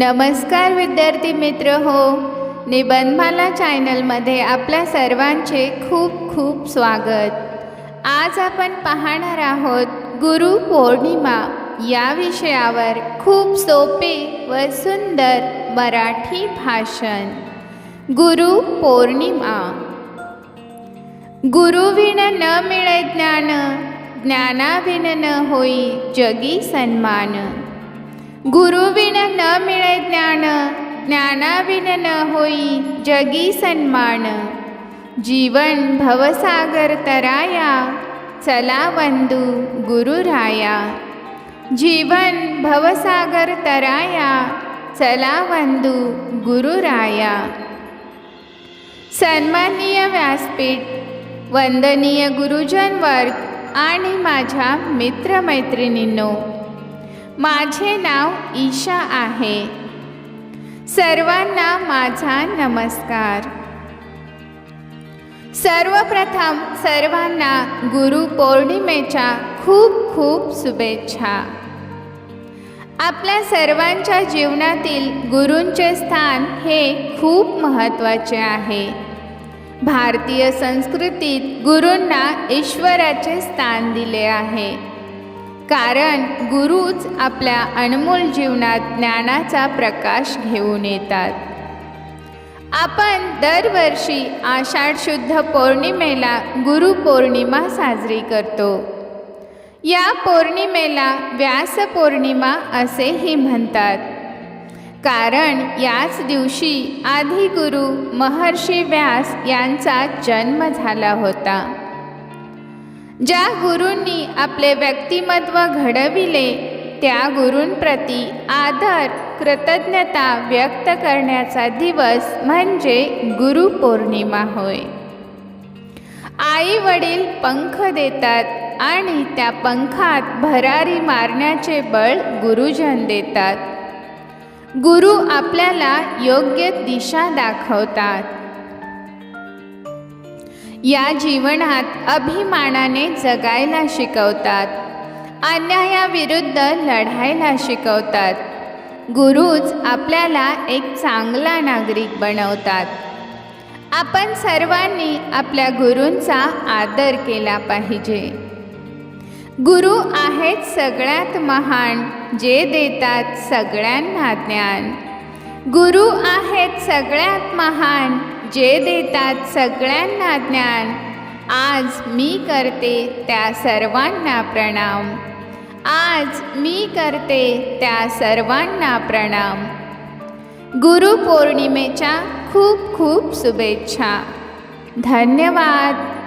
नमस्कार विद्यार्थी मित्र हो. निबंधमाला चॅनलमध्ये आपल्या सर्वांचे खूप खूप स्वागत. आज आपण पाहणार आहोत गुरु पौर्णिमा या विषयावर खूप सोपे व सुंदर मराठी भाषण. गुरु पौर्णिमा. गुरुविण न मिळे ज्ञान ज्ञानाविण न होई जगी सन्मान. गुरुविन न मिळे ज्ञान ज्ञानाविन न होई जगी सन्मान. जीवन भवसागर तराया चला वंदू गुरुराया जीवन भवसागर तराया चला वंदू गुरुराया सन्माननीय व्यासपीठ वंदनीय गुरुजन वर्ग आणि माझ्या मित्रमैत्रिणींनो माझे नाव ईशा आहे. सर्वांना माझा नमस्कार. सर्वप्रथम सर्वांना गुरु पौर्णिमेच्या खूप खूप शुभेच्छा. आपल्या सर्वांच्या जीवनातील गुरूंचे स्थान हे खूप महत्त्वाचे आहे. भारतीय संस्कृतीत गुरूंना ईश्वराचे स्थान दिले आहे. कारण गुरुच आपल्या अनमोल जीवनात ज्ञानाचा प्रकाश घेऊन येतात. आपण दरवर्षी आषाढ शुद्ध पौर्णिमेला गुरुपौर्णिमा साजरी करतो. या पौर्णिमेला व्यास पौर्णिमा असेही म्हणतात. कारण याच दिवशी आधी गुरु महर्षी व्यास यांचा जन्म झाला होता. ज्या गुरूंनी आपले व्यक्तिमत्व घडविले त्या गुरूंप्रती आदर कृतज्ञता व्यक्त करण्याचा दिवस म्हणजे गुरुपौर्णिमा होय. आई वडील पंख देतात आणि त्या पंखात भरारी मारण्याचे बळ गुरुजन देतात. गुरु आपल्याला योग्य दिशा दाखवतात. या जीवनात अभिमानाने जगायला शिकवतात. अन्यायाविरुद्ध लढायला शिकवतात. गुरुच आपल्याला एक चांगला नागरिक बनवतात. आपण सर्वांनी आपल्या गुरूंचा आदर केला पाहिजे. गुरु आहेत सगळ्यात महान जे देतात सगळ्यांना ज्ञान. गुरु आहेत सगळ्यात महान जे देतात सगळ्यांना ज्ञान आज मी करते त्या सर्वांना प्रणाम. आज मी करते त्या सर्वांना प्रणाम. गुरुपौर्णिमेच्या खूप खूप शुभेच्छा. धन्यवाद.